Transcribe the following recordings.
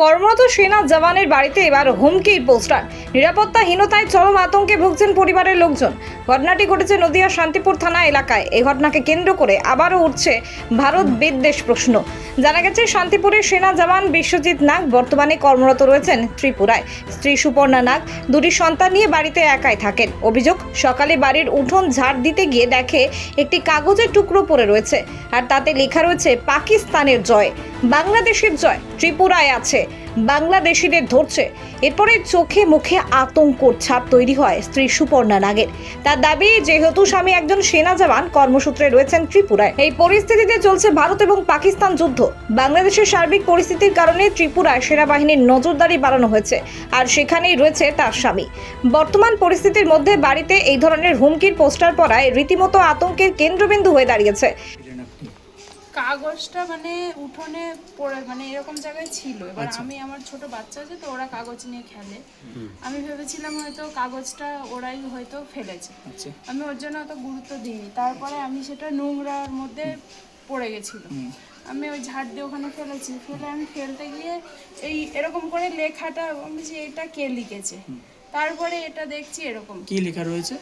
কর্মরত সেনা জওয়ানের বাড়িতে এবার হুমকির পোস্টার। নিরাপত্তাহীনতায় চরম আতঙ্কে ভুগছেন পরিবারের লোকজন। ঘটনাটি ঘটেছে নদিয়া শান্তিপুর থানা এলাকায়। এই ঘটনাকে কেন্দ্র করে আবারও উঠছে ভারত বিদ্বেষ প্রশ্ন। জানা গেছে, শান্তিপুরের সেনা জওয়ান বিশ্বজিৎ নাগ বর্তমানে কর্মরত রয়েছেন ত্রিপুরায়। স্ত্রী সুপর্ণা নাগ দুটি সন্তান নিয়ে বাড়িতে একাই থাকেন। অভিযোগ, সকালে বাড়ির উঠোন ঝাড় দিতে গিয়ে দেখে একটি কাগজের টুকরো পড়ে রয়েছে। আর তাতে লেখা রয়েছে, পাকিস্তানের জয়। বাংলাদেশের জয় ত্রিপুরায় আছে। বাংলাদেশিদের ধরছে। এরপরে চোখে মুখে আতঙ্কর ছাপ তৈরি হয় স্ত্রী সুপর্ণা নাগের। তার দাবি, যেহেতু স্বামী একজন সেনা জওয়ান, কর্মসূত্রে রয়েছেন ত্রিপুরায়। এই পরিস্থিতিতে চলছে ভারত এবং পাকিস্তান যুদ্ধ। বাংলাদেশের সার্বিক পরিস্থিতির কারণে ত্রিপুরায় সেনাবাহিনীর নজরদারি বাড়ানো হয়েছে, আর সেখানেই রয়েছে তার স্বামী। বর্তমান পরিস্থিতির মধ্যে বাড়িতে এই ধরনের হুমকির পোস্টার পড়ায় রীতিমতো আতঙ্কের কেন্দ্রবিন্দু হয়ে দাঁড়িয়েছে। কাগজটা মানে উঠোনে পড়ে মানে এরকম জায়গায় ছিল। এবার আচ্ছা। আমি আমার ছোট বাচ্চা আছে তো ওরা কাগজ নিয়ে খেলে। আমি ভেবেছিলাম হয়তো কাগজটা ওরাই হয়তো ফেলেছে। আচ্ছা। আমি ওর জন্য অত গুরুত্ব দিইনি। তারপরে আমি সেটা নোংরার মধ্যে পড়ে গেছিল। আমি ওই ঝাড় দিয়ে ওখানে ফেলেছি। ফেলে আমি ফেলতে গিয়ে এই এরকম করে লেখাটা আমি যে এটা কে লিখেছে? তারপরে এটা দেখছি এরকম। কি লেখা রয়েছে?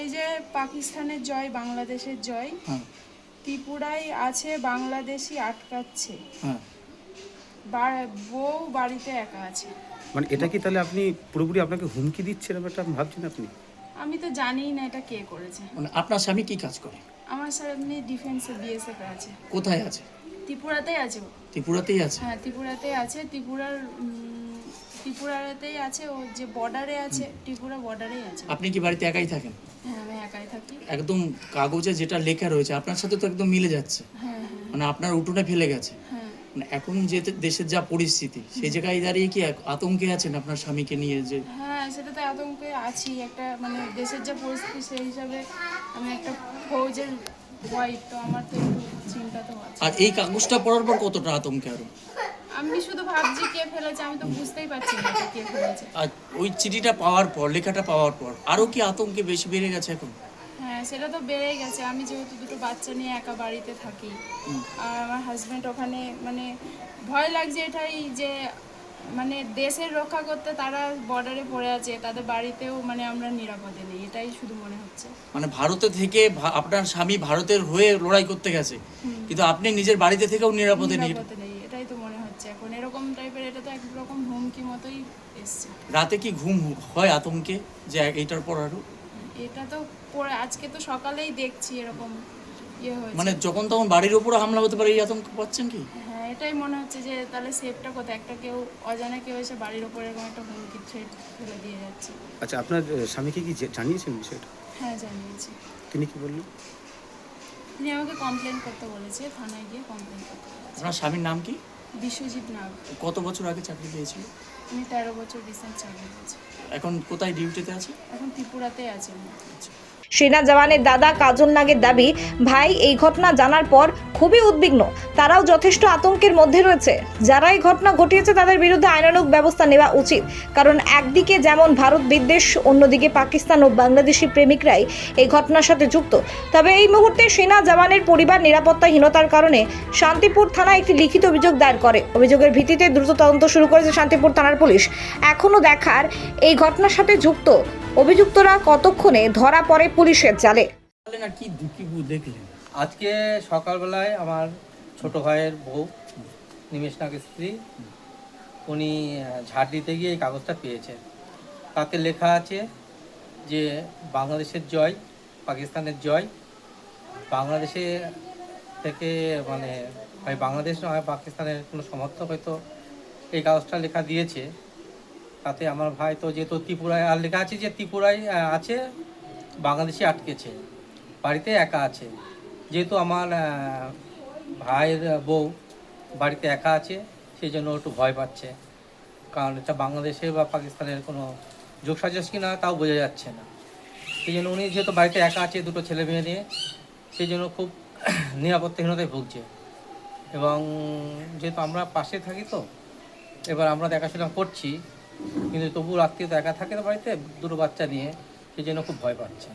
এই যে পাকিস্তানের জয় বাংলাদেশের জয়। হ্যাঁ। ত্রিপুরায় আছে বাংলাদেশি আটকাচ্ছে। হ্যাঁ। বউ বাড়িতে একা আছে। মানে এটা কি তাহলে আপনি পুরোপুরি আপনাকে হুমকি দিচ্ছে এরকম একটা ভাবছেন আপনি? আমি তো জানিই না এটা কে করেছে। মানে আপনার স্বামী কি কাজ করে? আমার স্যার এমনি ডিফেন্সে বিএসএফ আছে। কোথায় আছে? ত্রিপুরাতেই আছে ও। ত্রিপুরাতেই আছে? হ্যাঁ ত্রিপুরাতেই আছে। ত্রিপুরার ত্রিপুরাতেই আছে ও যে বর্ডারে আছে ত্রিপুরা বর্ডারেই আছে। আপনি কি বাড়িতে একাই থাকেন? হ্যাঁ আমি একাই থাকি। একদম কাগজে যেটা লেখা রয়েছে আপনার সাথে তো একদম মিলে যাচ্ছে। হ্যাঁ হ্যাঁ। মানে আপনার উঠোনে ফেলে গেছে। হ্যাঁ। মানে এখন যে দেশের যা পরিস্থিতি সেই জায়গায় দাঁড়িয়ে কি আতঙ্কে আছেন আপনার স্বামীকে নিয়ে যে? হ্যাঁ সেটা তো আতঙ্কে আছি। একটা মানে দেশের যা পরিস্থিতি সেই হিসাবে আমি একটা ফৌজের ভয় তো আমার তো একটু চিন্তা তো আছে। আর এই কাগজটা পড়ার পর কতটা আতঙ্কে আরও? আমি শুধু ভাবছি কে ফেলেছে আমি তো বুঝতেই পারছি না কে ফেলেছে। আর ওই চিঠিটা পাওয়ার পর লেখাটা পাওয়ার পর আরও কি আতঙ্কে বেশি বেড়ে গেছে এখন? হ্যাঁ সেটা তো বেড়েই গেছে। আমি যেহেতু দুটো বাচ্চা নিয়ে একা বাড়িতে থাকি আর আমার হাজব্যান্ড ওখানে মানে ভয় লাগছে এটাই যে মানে দেশের রক্ষা করতে তারা বর্ডারে পড়ে আছে তাদের বাড়িতেও মানে আমরা নিরাপদে নেই এটাই শুধু মনে হচ্ছে। মানে ভারতে থেকে আপনার স্বামী ভারতের হয়ে লড়াই করতে গেছে কিন্তু আপনি নিজের বাড়িতে থেকেও নিরাপদে নেই নিরাপদে নেই এটাই তো মনে হচ্ছে এখন এরকম টাইপের এটা তো একরকম হুমকি মতোই এসছে। রাতে কি ঘুম হয় আতঙ্কে যে এইটার পর আরও? এটা তো পরে আজকে তো সকালেই দেখছি এরকম ইয়ে হয়েছে। মানে যখন তখন বাড়ির উপরে হামলা হতে পারে এই আতঙ্ক পাচ্ছেন কি? হ্যাঁ এটাই মনে হচ্ছে যে তাহলে সেফটা কোথায়? একটা কেউ অজানা কেউ এসে বাড়ির ওপরে এরকম একটা হুমকি থ্রেট ফেলে দিয়ে যাচ্ছে। আচ্ছা আপনার স্বামীকে কি জানিয়েছেন বিষয়টা? হ্যাঁ জানিয়েছি। তিনি কি বললেন? তিনি আমাকে কমপ্লেন করতে বলেছে থানায় গিয়ে কমপ্লেন করতে আপনার স্বামীর নাম কি? বিশ্বজিৎ নাগ। কত বছর আগে চাকরি পেয়েছিল? আমি তেরো বছর রিসেন্ট চাকরি পেয়েছি। এখন কোথায় ডিউটিতে আছে? এখন ত্রিপুরাতে আছেন সেনা জওয়ানের দাদা কাজল নাগের দাবি ভাই এই ঘটনা জানার পর খুবই উদ্বিগ্ন। তারাও যথেষ্ট আতঙ্কের মধ্যে রয়েছে। যারা এই ঘটনা ঘটিয়েছে তাদের বিরুদ্ধে আইনানুগ ব্যবস্থা নেওয়া উচিত। কারণ একদিকে যেমন ভারত বিদ্বেষ, অন্যদিকে পাকিস্তান ও বাংলাদেশি প্রেমিকরাই এই ঘটনার সাথে যুক্ত। তবে এই মুহূর্তে সেনা জওয়ানের পরিবার নিরাপত্তাহীনতার কারণে শান্তিপুর থানায় একটি লিখিত অভিযোগ দায়ের করে। অভিযোগের ভিত্তিতে দ্রুত তদন্ত শুরু করেছে শান্তিপুর থানার পুলিশ। এখনও দেখার এই ঘটনার সাথে যুক্ত। অভিযুক্তরা কতক্ষণে ধরা পড়ে পুলিশের জালে? কি দেখলেন? আজকে সকালবেলায় আমার ছোট ভাইয়ের বউ নিমেশ নাগের স্ত্রী, উনি ঝাড় দিতে গিয়ে এই কাগজটা পেয়েছে তাতে লেখা আছে যে, বাংলাদেশের জয়, পাকিস্তানের জয়, বাংলাদেশে থেকে মানে হয় বাংলাদেশ নয় পাকিস্তানের কোনো সমর্থক হয়তো এই কাগজটা লেখা দিয়েছে। তাতে আমার ভাই তো যেহেতু ত্রিপুরায়, আর লেখা আছে যে ত্রিপুরায় আছে, বাংলাদেশে আটকেছে, বাড়িতে একা আছে। যেহেতু আমার ভাইয়ের বউ বাড়িতে একা আছে, সেই জন্য একটু ভয় পাচ্ছে। কারণ এটা বাংলাদেশে বা পাকিস্তানের কোনো যোগসাজস কিনা তাও বোঝা যাচ্ছে না। সেই জন্য উনি যেহেতু বাড়িতে একা আছে, দুটো ছেলে মেয়ে নিয়ে, সেই জন্য খুব নিরাপত্তাহীনতায় ভুগছে। এবং যেহেতু আমরা পাশে থাকি তো, এবার আমরা দেখাশোনা করছি, কিন্তু তবু রাত্রি তো একা থাকে না বাড়িতে, দুটো বাচ্চা নিয়ে, সেই জন্য খুব ভয় পাচ্ছে।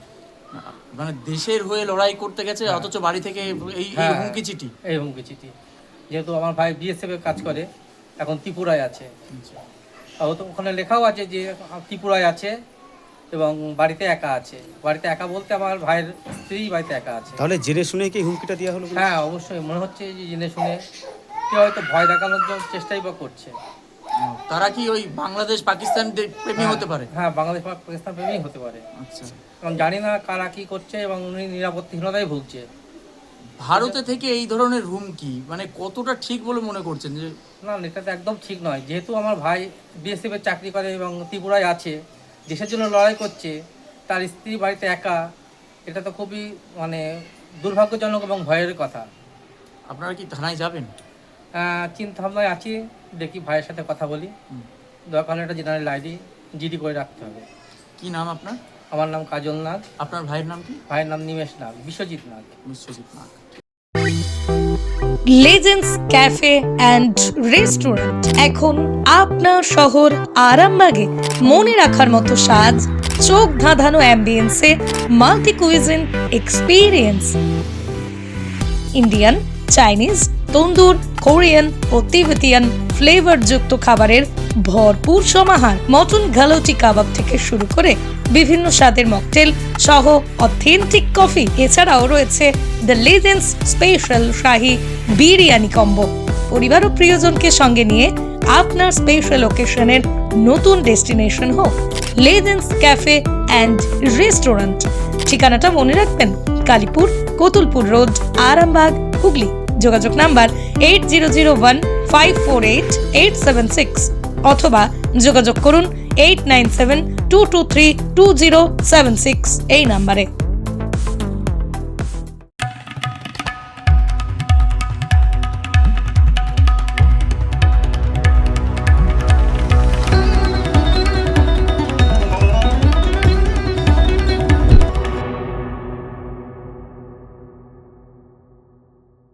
মানে দেশের হয়ে লড়াই করতে গেছে অথচ বাড়ি থেকে এই এই হ্যাঁ। হুমকি চিঠি। এই হুমকি চিঠি। যেহেতু আমার ভাই বিএসএফ এ কাজ করে এখন ত্রিপুরায় আছে। তো ওখানে লেখাও আছে যে ত্রিপুরায় আছে এবং বাড়িতে একা আছে। বাড়িতে একা বলতে আমার ভাইয়ের স্ত্রী বাড়িতে একা আছে। তাহলে জেনে শুনে কি হুমকিটা দেওয়া হলো হ্যাঁ অবশ্যই। মনে হচ্ছে যে জেনে শুনে কেউ হয়তো ভয় দেখানোর জন্য চেষ্টাই বা করছে। তারা কি ওই বাংলাদেশ পাকিস্তান প্রেমী হতে পারে? হ্যাঁ বাংলাদেশ পাকিস্তান প্রেমী হতে পারে। আচ্ছা। কারণ জানি না কারা কি করছে এবং উনি নিরাপত্তাহীনতায় ভুগছে। ভারতে থেকে এই ধরনের হুমকি মানে কতটা ঠিক বলে মনে করছেন যে না এটা তো একদম ঠিক নয়। যেহেতু আমার ভাই বিএসএফ এর চাকরি করে এবং ত্রিপুরায় আছে দেশের জন্য লড়াই করছে তার স্ত্রী বাড়িতে একা এটা তো খুবই মানে দুর্ভাগ্যজনক এবং ভয়ের কথা। আপনারা কি থানায় যাবেন? চিন্তা ভাবনায় আছি দেখি ভাইয়ের সাথে কথা বলি। দরকার হলে একটা জেনারেল আইডি জিডি করে রাখতে হবে। কি নাম আপনার? আমার নাম কাজল নাথ। আপনার ভাইয়ের নাম কি? ভাইয়ের নাম Nimesh Nag Biswajit Nag Biswajit Nag legends cafe and restaurant এখন আপনার শহর আরামবাগে মনে রাখার মতো সাজ চোখ ধাঁধানো অ্যাম্বিয়েন্সে multi cuisine experience Indian Chinese tandoor, Korean ও তিবেতিয়ান ফ্লেভারযুক্ত খাবারের ভরপুর সমাহার। মটন গালোটি কাবাব থেকে শুরু করে বিভিন্ন স্বাদের মকটেল সহ অথেন্টিক কফি। এছাড়াও রয়েছে the legends special shahi biryani combo. পরিবার ও প্রিয়জনকে সঙ্গে নিয়ে আপনার স্পেশাল ওকেশনের নতুন ডেস্টিনেশন হোক। Legends Cafe and Restaurant. ঠিকানাটা মনে রাখবেন কালীপুর কোতুলপুর রোড, আরামবাগ, হুগলি। যোগাযোগ number eight zero zero one five four eight eight seven six অথবা যোগাযোগ করুন eight nine seven two two three two zero seven six এই নাম্বারে।